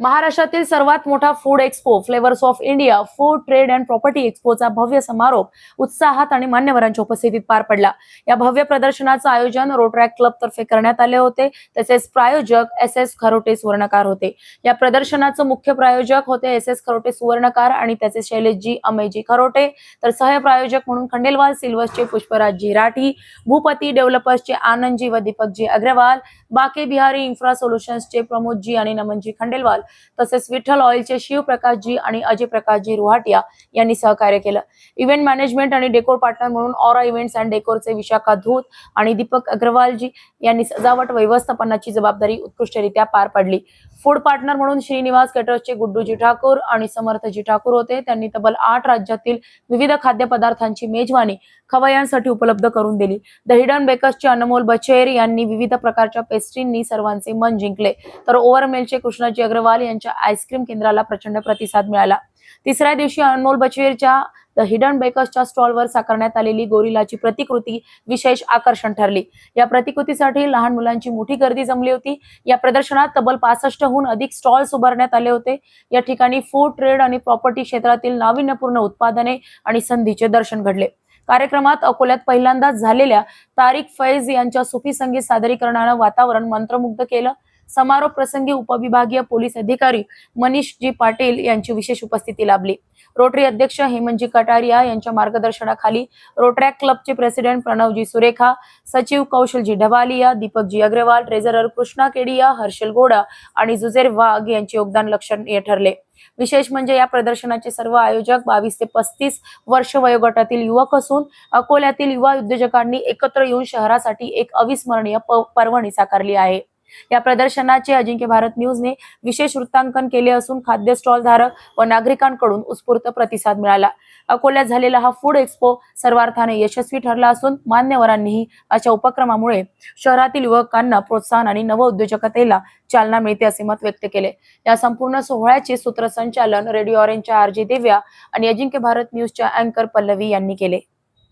महाराष्ट्रातील सर्वात मोठा food expo flavours of India food trade and property एक्सपोचा भव्य समारोप उत्साहात आणि मान्यवरांच्या उपस्थितीत पार पडला. या भव्य प्रदर्शनाचं आयोजन रोट्रॅक क्लब तर्फे करण्यात आले होते. तसेच प्रायोजक एस एस खरोटे सुवर्णकार होते. या प्रदर्शनाचं मुख्य प्रायोजक होते एस एस खरोटे सुवर्णकार आणि त्याचे शैलेशजी अमयजी खरोटे. तर सहप्रायोजक म्हणून खंडेलवाल सिल्वर्सचे पुष्पराजजी राठी भूपती डेव्हलपर्सचे आनंदजी व दीपकजी अग्रवाल बाके बिहारी इन्फ्रा सोल्युशन्सचे प्रमोदजी आणि नमनजी खंडेलवाल. तसेच विठ्ठल ऑइलचे शिवप्रकाशजी आणि अजय प्रकाशजी रुहाटिया यांनी सहकार्य केलं. इव्हेंट मॅनेजमेंट आणि डेकोर पार्टनर म्हणून ऑरा इव्हेंट्स अँड डेकोरचे विशाखा धूत आणि दीपक अग्रवालजी यांनी सजावट व्यवस्थापनाची जबाबदारी उत्कृष्टरित्या पार पाडली. फूड पार्टनर म्हणून श्रीनिवास केटर्सचे गुड्डूजी ठाकूर आणि समर्थजी ठाकूर होते. त्यांनी तब्बल आठ राज्यातील विविध खाद्यपदार्थांची मेजवानी खवयांसाठी उपलब्ध करून दिली. द हिडन बेकर्सचे अनमोल बचेर यांनी विविध प्रकारच्या पेस्ट्रींनी सर्वांचे मन जिंकले. तर ओव्हरमेलचे कृष्णाजी अग्रवाल अग्रवाल यांच्या आईस्क्रीम केंद्राला प्रचंड प्रतिसाद मिळाला. तिसऱ्या दिवशी अनमोल बचवेरच्या द हिडन बेकर्सच्या स्टॉलवर साकारण्यात आलेली गोरिलाची प्रतिकृती विशेष आकर्षण ठरली. या प्रतिकृतीसाठी लहान मुलांची मोठी गर्दी जमली होती. या प्रदर्शनात तब्बल पासष्टहून अधिक स्टॉल्स उभारण्यात आले होते. या ठिकाणी फूड ट्रेड आणि प्रॉपर्टी क्षेत्रातील नाविन्यपूर्ण उत्पादने आणि संधीचे दर्शन घडले. कार्यक्रमात अकोल्यात पहिल्यांदाच झालेल्या तारिक फैज यांच्या सुफी संगीत सादरीकरणानं वातावरण मंत्रमुग्ध केलं. समारोप प्रसंगी उपविभागीय पोलीस अधिकारी मनीष जी पाटील यांची विशेष उपस्थिती लाभली. रोटरी अध्यक्ष हेमंतजी कटारिया यांच्या मार्गदर्शनाखाली रोटरॅक क्लबचे प्रेसिडेंट प्रणवजी सुरेखा सचिव कौशलजी ढवालिया दीपकजी अग्रवाल ट्रेझरर कृष्णा केडिया हर्षल गोडा आणि जुझेर वाघ यांचे योगदान लक्षणीय ठरले. विशेष म्हणजे या प्रदर्शनाचे सर्व आयोजक बावीस ते पस्तीस वर्ष वयोगटातील युवक असून अकोल्यातील युवा उद्योजकांनी एकत्र येऊन शहरासाठी एक अविस्मरणीय प- पर्वणी साकारली आहे. या प्रदर्शनाचे अजिंक्य भारत न्यूजने विशेष वृत्तांकन केले असून खाद्य स्टॉल धारक व नागरिकांकडून उत्स्फूर्त प्रतिसाद मिळाला. अकोल्यात झालेला हा फूड एक्सपो सर्वार्थाने यशस्वी ठरला असून मान्यवरांनीही अशा उपक्रमामुळे शहरातील युवकांना प्रोत्साहन आणि नवउद्योजकतेला चालना मिळते असे मत व्यक्त केले. या संपूर्ण सोहळ्याचे सूत्रसंचालन रेडिओ ऑरेंजच्या आरजी दिव्या आणि अजिंक्य भारत न्यूजच्या अँकर पल्लवी यांनी केले.